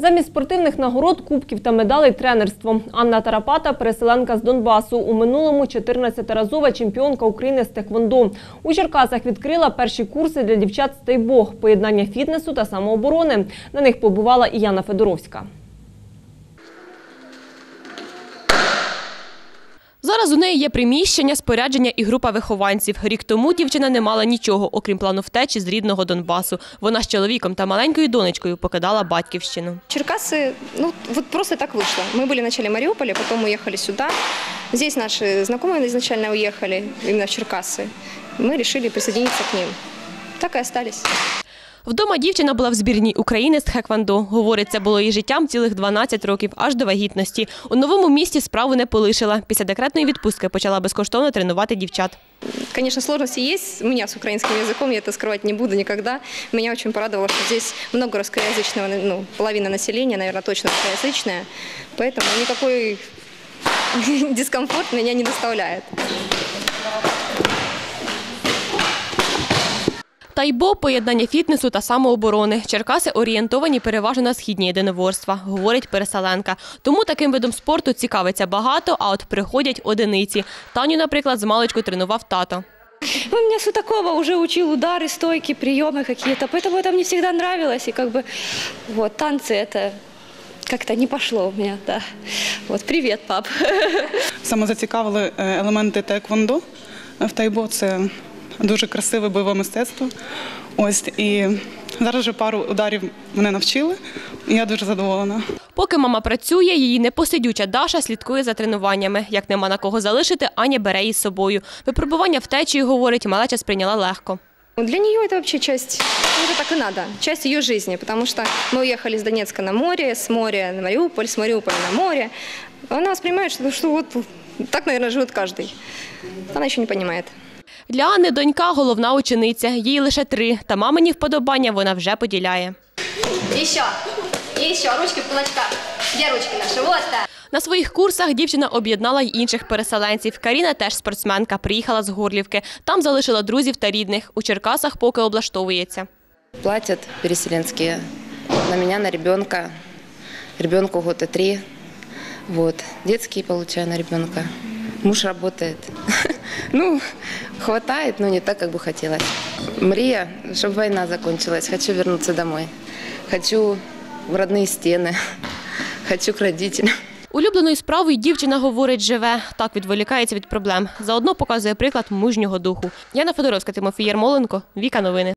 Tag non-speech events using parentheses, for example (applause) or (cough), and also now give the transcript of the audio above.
Замість спортивних нагород, кубків та медалей тренерство. Анна Тарапата – переселенка з Донбасу. У минулому 14-разова чемпіонка України з теквондо. У Черкасах відкрила перші курси для дівчат з поєднання фітнесу та самооборони. На них побувала і Яна Федоровська. Зараз у неї є приміщення, спорядження і група вихованців. Рік тому дівчина не мала нічого, окрім плану втечі з рідного Донбасу. Вона з чоловіком та маленькою донечкою покидала батьківщину. Черкасы, ну вот просто так вышло. Мы были вначале в Мариуполе, потом уехали сюда. Здесь наши знакомые изначально уехали, именно в Черкасы. Мы решили присоединиться к ним. Так и остались. Вдома дівчина була в збірній України з хеквондо. Говорить, це було її життям цілих 12 років, аж до вагітності. У новому місті справу не полишила. Після декретної відпустки почала безкоштовно тренувати дівчат. Конечно, сложности есть у меня с украинским языком, я это скрывать не буду никогда. Меня очень порадовало, что здесь много русскоязычного, ну, половина населения, наверное, точно русскоязычная. Поэтому никакой (laughs) дискомфорт меня не доставляет. Тайбо – поєднання фітнесу та самооборони. Черкаси орієнтовані переважно на східні єдиноборства, говорить переселенка. Тому таким видом спорту цікавиться багато, а от приходять одиниці. Таню, наприклад, з маличку тренував тато. Он меня с такого уже учил удары, стойки, приемы какие-то, поэтому это мне всегда нравилось. И как бы вот танцы это как-то не пошло у меня, да. Вот привет, пап. (laughs) Саме зацікавили е, елементи теквондо в тайбо. Це дуже красиве бойове мистецтво. Ось і зараз вже пару ударів мене навчили. і Я дуже задоволена. Поки мама працює, її непосидюча Даша слідкує за тренуваннями. Як нема на кого залишити, Аня бере її з собою. Випробування втечі, говорить, малеча сприйняла легко. Ну, Для нее это вообще часть, ну, это так и надо, часть ее жизни, потому что мы уехали с Донецка на море, с моря на Мариуполь, с Мариуполя на море. Она воспринимает, что, что вот так, наверное, живет каждый. Она еще не понимает. Для Анни донька – головна учениця. Їй лише три, та мамині вподобання вона вже поділяє. Еще, еще, ручки в кулачках. Где ручки наши? Вот так. На своїх курсах дівчина об'єднала й інших переселенців. Каріна теж спортсменка, приїхала з Горлівки. Там залишила друзів та рідних. У Черкасах поки облаштовується. Платят переселенские на меня, на ребенка. Ребенку года три. Вот. Детские получаю на ребенка. Муж работает. (laughs) Ну, хватает, но не так, как бы хотелось. Мрия, чтобы война закончилась. Хочу вернуться домой. Хочу в родные стены. (laughs) Хочу к родителям. Улюбленою справою дівчина, говорить, живе. Так відволікається від проблем. Заодно показує приклад мужнього духу. Яна Федоровська, Тимофій Ярмоленко, Віка Новини.